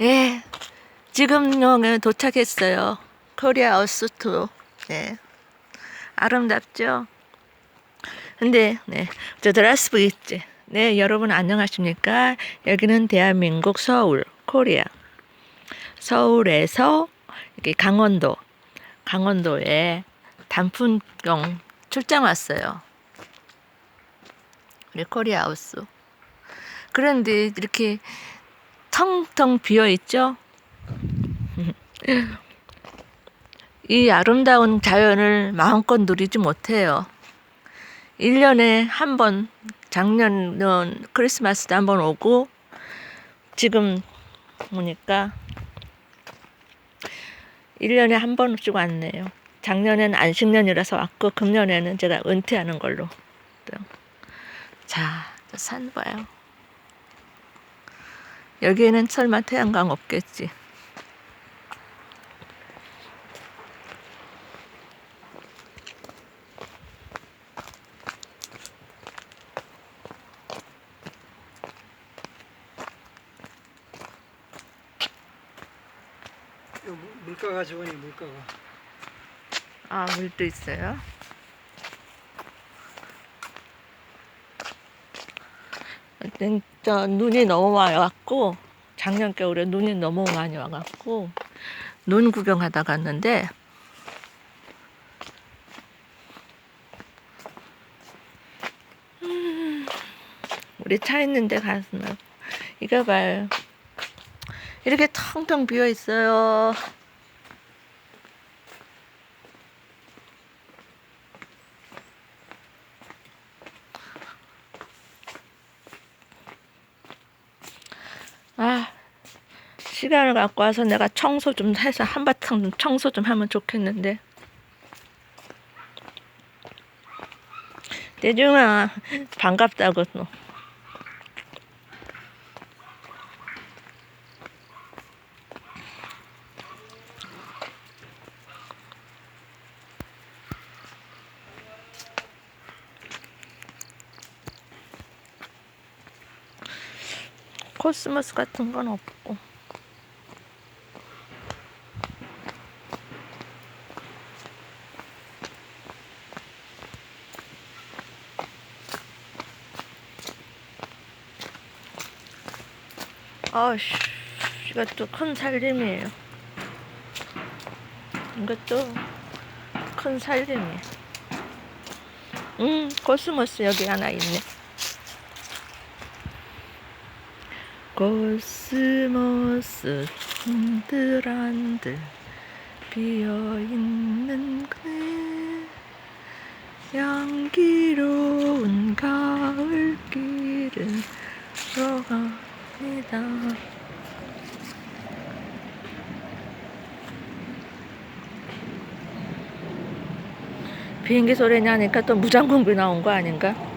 예, 지금 영에 도착했어요. 코리아 어스투. 네. 아름답죠? 근데, 네. 저 드라스 브릿지. 네, 여러분 안녕하십니까? 여기는 대한민국 서울, 코리아. 서울에서 이렇게 강원도, 강원도에 단풍경 출장 왔어요. 코리아 하우스. 그런데 이렇게 텅텅 비어 있죠? 이 아름다운 자연을 마음껏 누리지 못해요. 1년에 한 번, 작년은 크리스마스 때 한 번 오고, 지금 오니까 1년에 한 번씩 왔네요. 작년엔 안식년이라서 왔고, 금년에는 제가 은퇴하는 걸로. 자, 산 봐요. 여기에는 설마 태양광 없겠지. 물가가 좋으니 물가가 아, 물도 있어요. 저 눈이 너무 많이 왔고 작년 겨울에 눈이 너무 많이 와갖고 눈 구경하다 갔는데 음, 우리 차 있는데 가서 이거 봐요. 이렇게 텅텅 비어 있어요. 아, 시간을 갖고 와서 내가 청소 좀 해서 한바탕 좀 청소 좀 하면 좋겠는데. 대중아, 반갑다고 또. 코스모스 같은 건 없고. 아씨, 이것도 큰 살림이에요. 이것도 큰 살림이에요. 음, 코스모스 여기 하나 있네. 코스모스 한들한들 피어있는 그 향기로운 가을길 을 걸어갑니다 비행기 소리 나니까 또 무장공비 나온 거 아닌가?